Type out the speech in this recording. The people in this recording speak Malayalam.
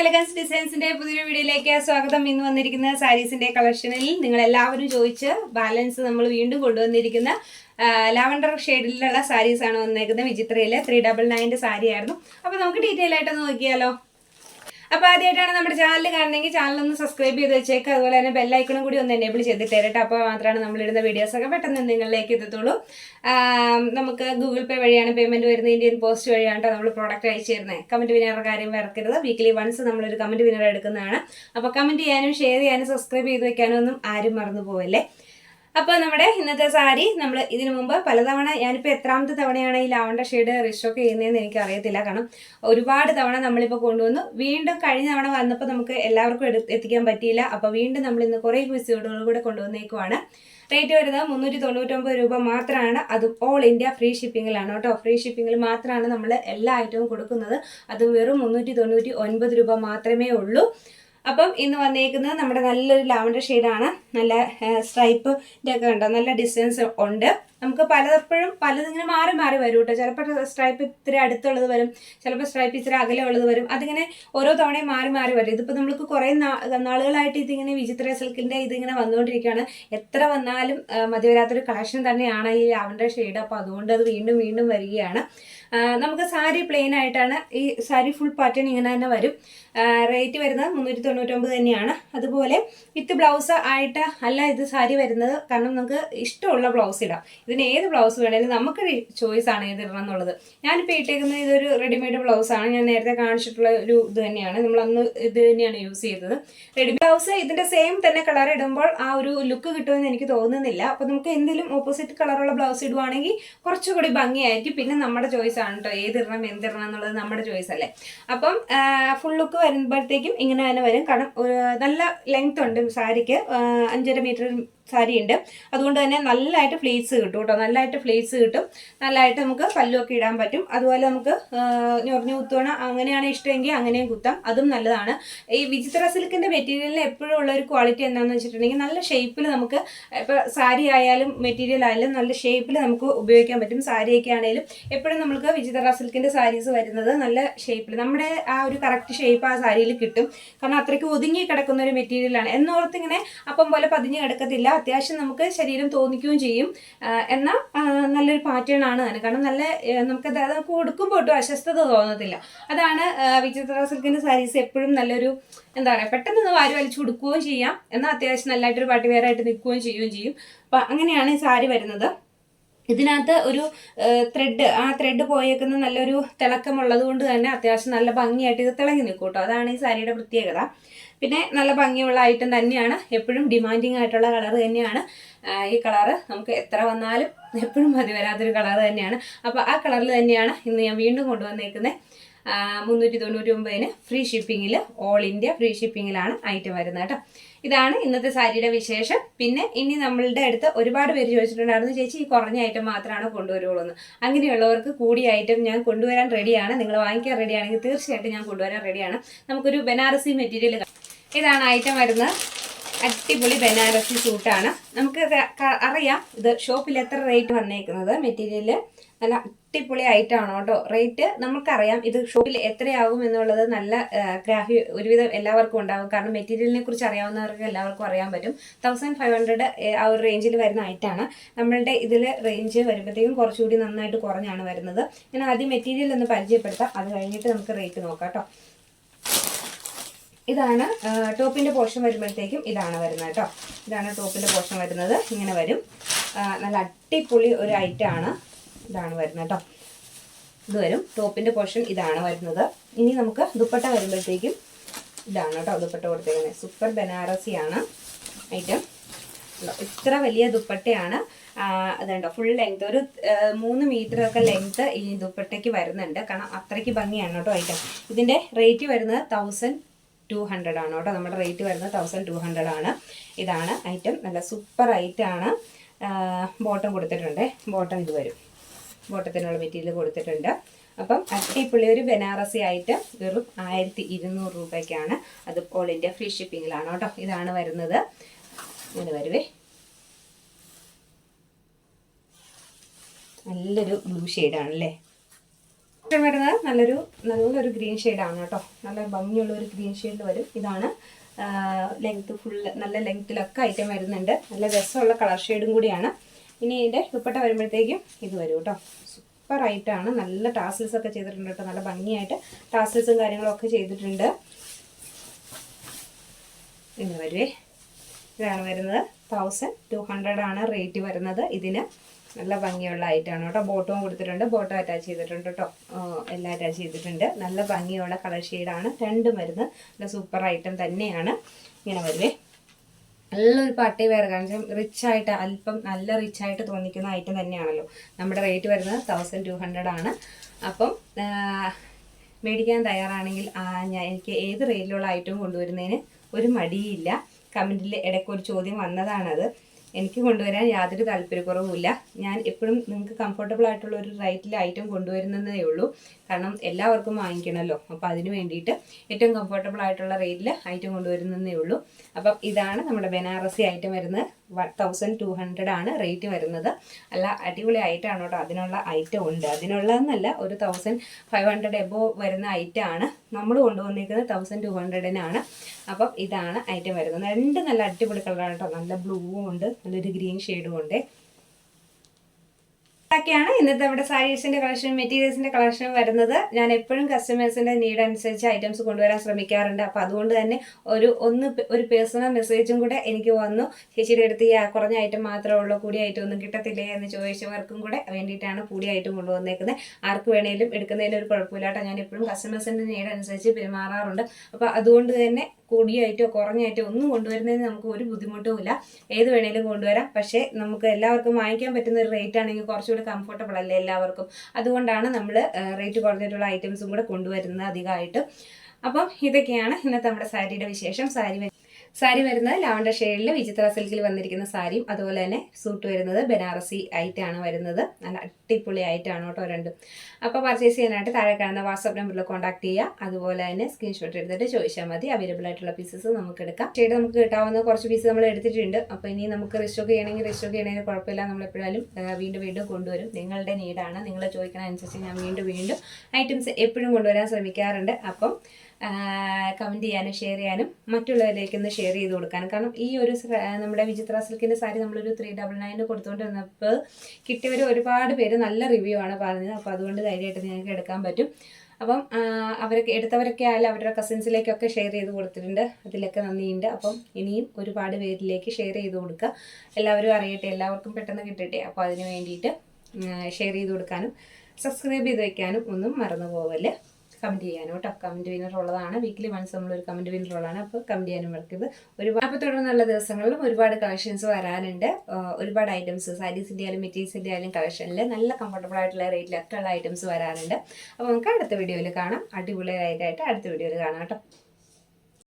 എലഗൻസ് ഡിസൈൻസിന്റെ പുതിയൊരു വീഡിയോയിലേക്ക് സ്വാഗതം. ഇന്ന് വന്നിരിക്കുന്ന സാരീസിന്റെ കളക്ഷനിൽ നിങ്ങൾ എല്ലാവരും ചോദിച്ച് ബാലൻസ് നമ്മൾ വീണ്ടും കൊണ്ടുവന്നിരിക്കുന്ന ലാവണ്ടർ ഷെയ്ഡിലുള്ള ആണ് വന്നേക്കുന്നത്. വിചിത്രയിലെ ത്രീ ഡബിൾ നയന്റെ സാരി ആയിരുന്നു അപ്പൊ നമുക്ക് ഡീറ്റെയിൽ ആയിട്ട് നോക്കിയാലോ? അപ്പൊ ആദ്യമായിട്ടാണ് നമ്മുടെ ചാനൽ കാണുന്നെങ്കിൽ ചാനൽ ഒന്ന് സബ്സ്ക്രൈബ് ചെയ്ത് വെച്ചേക്കുക അതുപോലെ തന്നെ ബെല്ലൈക്കണും കൂടി ഒന്ന് എനേബിൾ ചെയ്ത് തരട്ടെ. അപ്പോൾ മാത്രമാണ് നമ്മളിടുന്ന വീഡിയോസ് ഒക്കെ പെട്ടെന്ന് നിങ്ങളിലേക്ക് എത്തത്തുള്ളൂ. നമുക്ക് ഗൂഗിൾ പേ വഴിയാണ് പേയ്മെന്റ് വരുന്നത്. ഇന്ത്യൻ പോസ്റ്റ് വഴിയാണ് നമ്മൾ പ്രോഡക്റ്റ് അയച്ചു തരുന്നത് കമന്റ് വിനറുടെ കാര്യം മറക്കരുത് വീക്ക്ലി വൺസ് നമ്മളൊരു കമന്റ് വിനർ എടുക്കുന്നതാണ്. അപ്പോൾ കമന്റ് ചെയ്യാനും ഷെയർ ചെയ്യാനും സബ്സ്ക്രൈബ് ചെയ്ത് വെക്കാനും ഒന്നും ആരും മറന്നു പോവല്ലേ? അപ്പോൾ നമ്മുടെ ഇന്നത്തെ സാരി നമ്മൾ ഇതിനു മുമ്പ് പലതവണ ഞാനിപ്പോൾ എത്രാമത്തെ തവണയാണ് ഈ ലാവണ്ട ഷെയ്ഡ് റിഷോക്ക് ചെയ്യുന്നതെന്ന് എനിക്ക് അറിയത്തില്ല കാരണം ഒരുപാട് തവണ നമ്മളിപ്പോൾ കൊണ്ടുവന്നു. വീണ്ടും കഴിഞ്ഞ തവണ വന്നപ്പോൾ നമുക്ക് എല്ലാവർക്കും എത്തിക്കാൻ പറ്റിയില്ല. അപ്പോൾ വീണ്ടും നമ്മൾ ഇന്ന് കുറേ എപ്പിസോഡുകൾ കൂടെ കൊണ്ടുവന്നേക്കുവാണ്. റേറ്റ് വരുന്നത് മുന്നൂറ്റി തൊണ്ണൂറ്റൊമ്പത് രൂപ മാത്രമാണ്. അതും ഓൾ ഇന്ത്യ ഫ്രീ ഷിപ്പിങ്ങിലാണ് കേട്ടോ. ഫ്രീ ഷിപ്പിങ്ങിൽ മാത്രമാണ് നമ്മൾ എല്ലാ ഐറ്റവും കൊടുക്കുന്നത്. അതും വെറും മുന്നൂറ്റി തൊണ്ണൂറ്റി ഒൻപത് രൂപ മാത്രമേ ഉള്ളൂ. അപ്പം ഇന്ന് വന്നേക്കുന്നത് നമ്മുടെ നല്ലൊരു ലാവൻഡർ ഷെയ്ഡാണ്. നല്ല സ്ട്രൈപ്പിന്റെ ഒക്കെ ഉണ്ടോ നല്ല ഡിസൈൻസ് ഉണ്ട്. നമുക്ക് പലപ്പോഴും പലതിങ്ങനെ മാറി മാറി വരും കേട്ടോ ചിലപ്പോൾ സ്ട്രൈപ്പ് ഇത്തിരി അടുത്തുള്ളത് വരും. ചിലപ്പോൾ സ്ട്രൈപ്പ് ഇത്തിരി അകലെ ഉള്ളത് വരും. അതിങ്ങനെ ഓരോ തവണയും മാറി മാറി വരും. ഇതിപ്പോൾ നമ്മൾക്ക് കുറേ നാളുകളായിട്ട് ഇതിങ്ങനെ വിചിത്ര സിൽക്കിന്റെ ഇതിങ്ങനെ വന്നുകൊണ്ടിരിക്കുകയാണ്. എത്ര വന്നാലും മതി വരാത്തൊരു കളക്ഷൻ തന്നെയാണ് ഈ ലാവൻഡർ ഷെയ്ഡ്. അപ്പോൾ അതുകൊണ്ട് അത് വീണ്ടും വീണ്ടും വരികയാണ്. നമുക്ക് സാരി പ്ലെയിൻ ആയിട്ടാണ് ഈ സാരി ഫുൾ പാറ്റേൺ ഇങ്ങനെ തന്നെ വരും. റേറ്റ് വരുന്നത് മുന്നൂറ്റി തൊണ്ണൂറ്റൊമ്പത് തന്നെയാണ്. അതുപോലെ വിത്ത് ബ്ലൗസ് ആയിട്ട് അല്ല ഇത് സാരി വരുന്നത് കാരണം നമുക്ക് ഇഷ്ടമുള്ള ബ്ലൗസ് ഇടാം. ഇതിന് ഏത് ബ്ലൗസ് വേണേലും നമുക്ക് ചോയ്സ് ആണ് ഏത് ഇടണം എന്നുള്ളത്. ഞാനിപ്പോൾ ഇട്ടേക്കുന്നത് ഇതൊരു റെഡിമെയ്ഡ് ബ്ലൗസ് ആണ്. ഞാൻ നേരത്തെ കാണിച്ചിട്ടുള്ള ഒരു ഇത് തന്നെയാണ്. നമ്മൾ അന്ന് ഇത് തന്നെയാണ് യൂസ് ചെയ്തത്. റെഡിമെയ്ഡ് ബ്ലൗസ് ഇതിന്റെ സെയിം തന്നെ കളർ ഇടുമ്പോൾ ആ ഒരു ലുക്ക് കിട്ടുമെന്ന് എനിക്ക് തോന്നുന്നില്ല. അപ്പോൾ നമുക്ക് എന്തെങ്കിലും ഓപ്പോസിറ്റ് കളറുള്ള ബ്ലൗസ് ഇടുവാണെങ്കിൽ കുറച്ചുകൂടി ഭംഗിയായിരിക്കും. പിന്നെ നമ്മുടെ ചോയ്സ് ആണ് കേട്ടോ ഏതിടണം എന്തിടണം എന്നുള്ളത് നമ്മുടെ ചോയ്സ് അല്ലേ? അപ്പം ഫുൾ ലുക്ക് വരുമ്പോഴത്തേക്കും ഇങ്ങനെ തന്നെ വരും. കാരണം നല്ല ലെങ്ത് ഉണ്ട് സാരിക്ക്. അഞ്ചര മീറ്റർ സാരി ഉണ്ട്. അതുകൊണ്ട് തന്നെ നല്ലതായിട്ട് ഫ്ലീറ്റ്സ് കിട്ടും കേട്ടോ നല്ലതായിട്ട് ഫ്ലീറ്റ്സ് കിട്ടും. നല്ലതായിട്ട് നമുക്ക് പല്ലുമൊക്കെ ഇടാൻ പറ്റും. അതുപോലെ നമുക്ക് ഞൊറിഞ്ഞു കുത്തുവണം അങ്ങനെയാണ് ഇഷ്ടമെങ്കിൽ അങ്ങനെയും കുത്താം. അതും നല്ലതാണ്. ഈ വിചിത്ര സിൽക്കിന്റെ മെറ്റീരിയലിന് എപ്പോഴും ഉള്ള ഒരു ക്വാളിറ്റി എന്താണെന്ന് വെച്ചിട്ടുണ്ടെങ്കിൽ നല്ല ഷേപ്പിൽ നമുക്ക് ഇപ്പോൾ സാരി ആയാലും മെറ്റീരിയൽ ആയാലും നല്ല ഷേപ്പിൽ നമുക്ക് ഉപയോഗിക്കാൻ പറ്റും. സാരിയൊക്കെ ആണെങ്കിലും എപ്പോഴും നമുക്ക് വിചിത്ര റസൽക്കിന്റെ സാരീസ് വരുന്നത് നല്ല ഷേപ്പിൽ നമ്മുടെ ആ ഒരു കറക്റ്റ് ഷേപ്പ് ആ സാരിയിൽ കിട്ടും. കാരണം അത്രയ്ക്ക് ഒതുങ്ങി കിടക്കുന്ന ഒരു മെറ്റീരിയലാണ് എന്നോർത്ത് ഇങ്ങനെ അപ്പം പോലെ പതിഞ്ഞ് കിടക്കത്തില്ല. അത്യാവശ്യം നമുക്ക് ശരീരം തോന്നിക്കുകയും ചെയ്യും. എന്നാൽ നല്ലൊരു പാറ്റേൺ ആണ് തന്നെ കാരണം നല്ല നമുക്ക് അതായത് അത് നമുക്ക് ഉടുക്കുമ്പോൾ ഒട്ടും അസ്വസ്ഥത തോന്നത്തില്ല. അതാണ് വിജിത വിചിത്ര സിൽക്കിന്റെ സാരീസ് എപ്പോഴും നല്ലൊരു എന്താ പറയുക പെട്ടെന്ന് ഒന്ന് വാരി വലിച്ചു ഉടുക്കുകയും ചെയ്യാം. എന്നാൽ അത്യാവശ്യം നല്ലതായിട്ടൊരു പാട്ട് വേറെ ആയിട്ട് നിൽക്കുകയും ചെയ്യുകയും ചെയ്യും. അപ്പം അങ്ങനെയാണ് ഈ സാരി വരുന്നത്. ഇതിനകത്ത് ഒരു ത്രെഡ് ആ ത്രെഡ് പോയേക്കുന്ന നല്ലൊരു തിളക്കമുള്ളത് കൊണ്ട് തന്നെ അത്യാവശ്യം നല്ല ഭംഗിയായിട്ട് ഇത് തിളങ്ങി നിൽക്കും കേട്ടോ അതാണ് ഈ സാരിയുടെ പ്രത്യേകത. പിന്നെ നല്ല ഭംഗിയുള്ള ഐറ്റം തന്നെയാണ്. എപ്പോഴും ഡിമാൻഡിങ് ആയിട്ടുള്ള കളർ തന്നെയാണ്. ഈ കളറ് നമുക്ക് എത്ര വന്നാലും എപ്പോഴും മതി വരാത്തൊരു കളർ തന്നെയാണ്. അപ്പോൾ ആ കളറിൽ തന്നെയാണ് ഇന്ന് ഞാൻ വീണ്ടും കൊണ്ടുവന്നേക്കുന്നത് മുന്നൂറ്റി തൊണ്ണൂറ്റി ഒമ്പതിന് ഫ്രീ ഷിപ്പിങ്ങിൽ ഓൾ ഇന്ത്യ ഫ്രീ ഷിപ്പിങ്ങിലാണ് ഐറ്റം വരുന്നത് കേട്ടോ. ഇതാണ് ഇന്നത്തെ സാരിയുടെ വിശേഷം. പിന്നെ ഇനി നമ്മളുടെ അടുത്ത് ഒരുപാട് പേര് ചോദിച്ചിട്ടുണ്ടായിരുന്നു ചേച്ചി ഈ കുറഞ്ഞ ഐറ്റം മാത്രമാണ് കൊണ്ടുവരുള്ളൂ എന്ന് അങ്ങനെയുള്ളവർക്ക് കൂടിയ ഐറ്റം ഞാൻ കൊണ്ടുവരാൻ റെഡിയാണ് നിങ്ങൾ വാങ്ങിക്കാൻ റെഡിയാണെങ്കിൽ തീർച്ചയായിട്ടും ഞാൻ കൊണ്ടുവരാൻ റെഡിയാണ് നമുക്കൊരു ബനാറസി മെറ്റീരിയൽ ഇതാണ് ഐറ്റം വരുന്നത്. അടിപൊളി ബനാറസി സൂട്ടാണ്. നമുക്ക് അറിയാം ഇത് ഷോപ്പിൽ എത്ര റേറ്റ് വന്നേക്കുന്നത്. മെറ്റീരിയൽ നല്ല അടിപൊളി ആയിട്ടാണ് കേട്ടോ. റേറ്റ് നമുക്കറിയാം ഇത് ഷോപ്പിൽ എത്രയാകും എന്നുള്ളത് നല്ല ഗ്രാഹ്യ ഒരുവിധം എല്ലാവർക്കും ഉണ്ടാകും. കാരണം മെറ്റീരിയലിനെ കുറിച്ച് അറിയാവുന്നവർക്ക് എല്ലാവർക്കും അറിയാൻ പറ്റും. തൗസൻഡ് ഫൈവ് ഹൺഡ്രഡ് ആ ഒരു റേഞ്ചിൽ വരുന്ന ഐറ്റാണ് നമ്മളുടെ ഇതിൽ റേഞ്ച് വരുമ്പോഴത്തേക്കും കുറച്ചുകൂടി നന്നായിട്ട് കുറഞ്ഞാണ് വരുന്നത്. ഞാൻ ആദ്യം മെറ്റീരിയൽ ഒന്ന് പരിചയപ്പെടുത്താം. അത് കഴിഞ്ഞിട്ട് നമുക്ക് റേറ്റ് നോക്കാം കേട്ടോ. ഇതാണ് ടോപ്പിന്റെ പോർഷൻ വരുമ്പോഴത്തേക്കും ഇതാണ് വരുന്നത് കേട്ടോ. ഇതാണ് ടോപ്പിന്റെ പോർഷൻ വരുന്നത്. ഇങ്ങനെ വരും. നല്ല അടിപൊളി ഒരു ഐറ്റം ആണ് ഇതാണ് വരുന്നത് കേട്ടോ. ഇത് വരും. ടോപ്പിന്റെ പോർഷൻ ഇതാണ് വരുന്നത്. ഇനി നമുക്ക് ദുപ്പട്ട വരുമ്പോഴത്തേക്കും ഇതാണ് കേട്ടോ ദുപ്പട്ട കൊടുത്തേക്കുന്നത്. സൂപ്പർ ബനാറസി ആണ് ഐറ്റം ഇത്ര വലിയ ദുപ്പട്ടയാണ്. അതുണ്ടോ ഫുൾ ലെങ്ത് ഒരു മൂന്ന് മീറ്റർ ഒക്കെ ലെങ്ത് ഈ ദുപ്പട്ടയ്ക്ക് വരുന്നുണ്ട്. കാരണം അത്രയ്ക്ക് ഭംഗിയാണ് കേട്ടോ ഐറ്റം ഇതിന്റെ റേറ്റ് വരുന്നത് തൗസൻഡ് ടു ഹൺഡ്രഡ് ആണ് കേട്ടോ. നമ്മുടെ റേറ്റ് വരുന്നത് തൗസൻഡ് ടു ഹൺഡ്രഡ് ആണ്. ഇതാണ് ഐറ്റം നല്ല സൂപ്പർ ഐറ്റം ആണ്. ബോട്ടം കൊടുത്തിട്ടുണ്ട്. ബോട്ടം ഇത് വരും. ബോട്ടത്തിനുള്ള മെറ്റീരിയൽ കൊടുത്തിട്ടുണ്ട്. അപ്പം അട്ടിപ്പുള്ളി ഒരു ബനാറസി ആയിട്ട് വെറും ആയിരത്തി ഇരുന്നൂറ് രൂപയ്ക്കാണ്. അത് ഓൾ ഇന്ത്യ ഫ്രീ ഷിപ്പിങ്ങിലാണ് കേട്ടോ. ഇതാണ് വരുന്നത്. ഇങ്ങനെ വരുവേ. നല്ലൊരു ബ്ലൂ ഷെയ്ഡാണ് അല്ലേ ഇഷ്ടം വരുന്നത് നല്ലൊരു നല്ലൊരു ഗ്രീൻ ഷെയ്ഡാണ് കേട്ടോ. നല്ല ഭംഗിയുള്ള ഒരു ഗ്രീൻ ഷെയ്ഡിൽ വരും. ഇതാണ് ലെങ്ത് ഫുള്ള് നല്ല ലെങ്ത്തിലൊക്കെ ഐറ്റം വരുന്നുണ്ട്. നല്ല രസമുള്ള കളർ ഷെയ്ഡും കൂടിയാണ്. ഇനി ഇതിന്റെ ദുപ്പട്ട വരുമ്പോഴത്തേക്കും ഇത് വരും കേട്ടോ. സൂപ്പർ ആയിട്ടാണ് നല്ല ടാസിൽസ് ഒക്കെ ചെയ്തിട്ടുണ്ട് കേട്ടോ. നല്ല ഭംഗിയായിട്ട് ടാസിൽസും കാര്യങ്ങളൊക്കെ ചെയ്തിട്ടുണ്ട്. ഇന്ന് വരുവേ. ഇതാണ് വരുന്നത്. തൗസൻഡ് ടു ഹൺഡ്രഡ് ആണ് റേറ്റ് വരുന്നത് ഇതിന്. നല്ല ഭംഗിയുള്ള ഐറ്റമാണ് കേട്ടോ. ബോട്ടവും കൊടുത്തിട്ടുണ്ട്. ബോട്ടം അറ്റാച്ച് ചെയ്തിട്ടുണ്ട് കേട്ടോ. എല്ലാം അറ്റാച്ച് ചെയ്തിട്ടുണ്ട്. നല്ല ഭംഗിയുള്ള കളർ ഷെയ്ഡാണ് രണ്ട് മരുന്ന് നല്ല സൂപ്പർ ഐറ്റം തന്നെയാണ്. ഇങ്ങനെ വരുവേ. നല്ലൊരു പട്ടി വേറെ കാരണം റിച്ച് ആയിട്ട് അല്പം നല്ല റിച്ച് ആയിട്ട് തോന്നിക്കുന്ന ഐറ്റം തന്നെയാണല്ലോ. നമ്മുടെ റേറ്റ് വരുന്നത് തൗസൻഡ് ടു ഹൺഡ്രഡ് ആണ്. അപ്പം മേടിക്കാൻ തയ്യാറാണെങ്കിൽ ഞാൻ എനിക്ക് ഏത് റേറ്റിലുള്ള ഐറ്റം കൊണ്ടുവരുന്നതിന് ഒരു മടിയില്ല. കമന്റിൽ ഇടയ്ക്ക് ഒരു ചോദ്യം വന്നതാണത്. എനിക്ക് കൊണ്ടുവരാൻ യാതൊരു താല്പര്യക്കുറവുമില്ല. ഞാൻ എപ്പോഴും നിങ്ങൾക്ക് കംഫർട്ടബിൾ ആയിട്ടുള്ള ഒരു റേറ്റിൽ ഐറ്റം കൊണ്ടുവരുന്നതേ ഉള്ളൂ. കാരണം എല്ലാവർക്കും വാങ്ങിക്കണമല്ലോ അപ്പോൾ അതിന് വേണ്ടിയിട്ട് ഏറ്റവും കംഫർട്ടബിൾ ആയിട്ടുള്ള റേറ്റിൽ ഐറ്റം കൊണ്ടുവരുന്നതേ ഉള്ളൂ. അപ്പം ഇതാണ് നമ്മുടെ ബനാറസി ഐറ്റം വരുന്നത്. തൗസൻഡ് ടു ഹൺഡ്രഡ് ആണ് റേറ്റ് വരുന്നത്. അല്ല അടിപൊളി ഐറ്റം ആണ് കേട്ടോ അതിനുള്ള ഐറ്റം ഉണ്ട്. അതിനുള്ളതെന്നല്ല ഒരു തൗസൻഡ് ഫൈവ് ഹൺഡ്രഡ് എബോ വരുന്ന ഐറ്റം ആണ്. നമ്മൾ കൊണ്ടുവന്നിരിക്കുന്നത് തൗസൻഡ് ടു ഹൺഡ്രഡിനാണ് അപ്പം ഇതാണ് ഐറ്റം വരുന്നത്. രണ്ട് നല്ല അടിപൊളി കളറാണ് കേട്ടോ. നല്ല ബ്ലൂവും ഉണ്ട് നല്ലൊരു ഗ്രീൻ ഷെയ്ഡും ഉണ്ട്. ഇതൊക്കെയാണ് ഇന്നത്തെ നമ്മുടെ സാരീസിന്റെ കളക്ഷൻ മെറ്റീരിയൽസിന്റെ കളക്ഷൻ വരുന്നത്. ഞാൻ എപ്പോഴും കസ്റ്റമേഴ്സിന്റെ നീഡ് അനുസരിച്ച് ഐറ്റംസ് കൊണ്ടുവരാൻ ശ്രമിക്കാറുണ്ട്. അപ്പൊ അതുകൊണ്ട് തന്നെ ഒരു ഒന്ന് ഒരു പേഴ്സണൽ മെസ്സേജും കൂടെ എനിക്ക് വന്നു. ചേച്ചിയുടെ അടുത്ത് ഈ കുറഞ്ഞ ഐറ്റം മാത്രമേ ഉള്ളൂ കൂടിയ ഐറ്റം ഒന്നും കിട്ടത്തില്ലേ എന്ന് ചോദിച്ചവർക്കും കൂടെ വേണ്ടിയിട്ടാണ് കൂടിയ ഐറ്റം കൊണ്ടുവന്നേക്കുന്നത്. ആർക്ക് വേണേലും എടുക്കുന്നതിന് ഒരു കുഴപ്പമില്ലാട്ടോ. ഞാൻ എപ്പോഴും കസ്റ്റമേഴ്സിന്റെ നീഡ് അനുസരിച്ച് പെരുമാറാറുണ്ട്. അപ്പൊ അതുകൊണ്ട് തന്നെ കൂടിയ ഐറ്റോ കുറഞ്ഞ ഐറ്റോ ഒന്നും കൊണ്ടുവരുന്നതിന് നമുക്ക് ഒരു ബുദ്ധിമുട്ടുമില്ല. ഏത് വേണേലും കൊണ്ടുവരാം. പക്ഷേ നമുക്ക് എല്ലാവർക്കും വാങ്ങിക്കാൻ പറ്റുന്ന ഒരു റേറ്റ് ആണെങ്കിൽ കുറച്ചുകൂടി കംഫർട്ടബിൾ അല്ല എല്ലാവർക്കും? അതുകൊണ്ടാണ് നമ്മൾ റേറ്റ് കുറഞ്ഞിട്ടുള്ള ഐറ്റംസും കൂടെ കൊണ്ടുവരുന്നത് അധികമായിട്ട്. അപ്പം ഇതൊക്കെയാണ് ഇന്നത്തെ നമ്മുടെ സാരിയുടെ വിശേഷം. സാരി സാരി വരുന്നത് ലാവണ്ടർ ഷെയ്ഡിൽ വിചിത്ര സിൽക്കിൽ വന്നിരിക്കുന്ന സാരിയും അതുപോലെ തന്നെ സൂട്ട് വരുന്നത് ബനാറസി ആയിട്ടാണ് വരുന്നത്. നല്ല അടിപൊളി ആയിട്ടാണ് കേട്ടോ രണ്ടും. അപ്പോൾ പർച്ചേസ് ചെയ്യാനായിട്ട് താഴെ കാണുന്ന വാട്സപ്പ് നമ്പറിൽ കോൺടാക്ട് ചെയ്യുക. അതുപോലെ തന്നെ സ്ക്രീൻഷോട്ട് എടുത്തിട്ട് ചോദിച്ചാൽ മതി. അവൈലബിൾ ആയിട്ടുള്ള പീസസ് നമുക്ക് എടുക്കാം. ഷെയ്ഡ് നമുക്ക് കിട്ടാവുന്ന കുറച്ച് പീസ് നമ്മൾ എടുത്തിട്ടുണ്ട്. അപ്പോൾ ഇനി നമുക്ക് റിസ്റ്റോക്ക് ചെയ്യണമെങ്കിൽ റിസ്റ്റോക്ക് ചെയ്യണമെങ്കിൽ കുഴപ്പമില്ല. നമ്മൾ എപ്പോഴും വീണ്ടും വീണ്ടും കൊണ്ടുവരും. നിങ്ങളുടെ നീഡാണ് നിങ്ങൾ ചോദിക്കണ അനുസരിച്ച് ഞാൻ വീണ്ടും വീണ്ടും ഐറ്റംസ് എപ്പോഴും കൊണ്ടുവരാൻ ശ്രമിക്കാറുണ്ട്. അപ്പം കമന്റ് ചെയ്യാനും ഷെയർ ചെയ്യാനും മറ്റുള്ളവരിലേക്ക് ഒന്ന് ഷെയർ ചെയ്ത് കൊടുക്കാനും. കാരണം ഈ ഒരു നമ്മുടെ വിചിത്ര സിൽക്കിന്റെ സാരി നമ്മളൊരു ത്രീ ഡബിൾ നയൻ കൊടുത്തുകൊണ്ടിരുന്നപ്പോൾ കിട്ടിയവർ ഒരുപാട് പേര് നല്ല റിവ്യൂ ആണ് പറഞ്ഞത്. അപ്പോൾ അതുകൊണ്ട് ധൈര്യമായിട്ട് നിങ്ങൾക്ക് എടുക്കാൻ പറ്റും. അപ്പം അവരൊക്കെ എടുത്തവരൊക്കെ ആയാലും അവരുടെ കസിൻസിലേക്കൊക്കെ ഷെയർ ചെയ്ത് കൊടുത്തിട്ടുണ്ട്. അതിലൊക്കെ നന്ദിയുണ്ട്. അപ്പം ഇനിയും ഒരുപാട് പേരിലേക്ക് ഷെയർ ചെയ്ത് കൊടുക്കുക. എല്ലാവരും അറിയട്ടെ. എല്ലാവർക്കും പെട്ടെന്ന് കിട്ടട്ടെ. അപ്പോൾ അതിന് വേണ്ടിയിട്ട് ഷെയർ ചെയ്ത് കൊടുക്കാനും സബ്സ്ക്രൈബ് ചെയ്ത് വയ്ക്കാനും ഒന്നും മറന്നു പോവല്ലേ കമന്റ് ചെയ്യാനും കേട്ടോ. കമന്റ് വിന്നർ ഉള്ളതാണ്. വീക്കിലി വൺസ് നമ്മളൊരു കമന്റ് വിന്നർ ഉള്ളതാണ്. അപ്പോൾ കമന്റ് ചെയ്യാനും മറക്കരുത്. ഒരുപാട് അപ്പോൾ തുടർന്നുള്ള ദിവസങ്ങളിലും ഒരുപാട് കളക്ഷൻസ് വരാനുണ്ട്. ഒരുപാട് ഐറ്റംസ് സാരീസിന്റെ ആയാലും മെറ്റീരിയൽസിന്റെ ആയാലും കളക്ഷനിൽ നല്ല കംഫർട്ടബിൾ ആയിട്ടുള്ള റേറ്റിലൊക്കെ ഉള്ള ഐറ്റംസ് വരാനുണ്ട്. അപ്പോൾ നമുക്ക് അടുത്ത വീഡിയോയിൽ കാണാം. അടിപൊളിയായിട്ട് അടുത്ത വീഡിയോയിൽ കാണാം കേട്ടോ.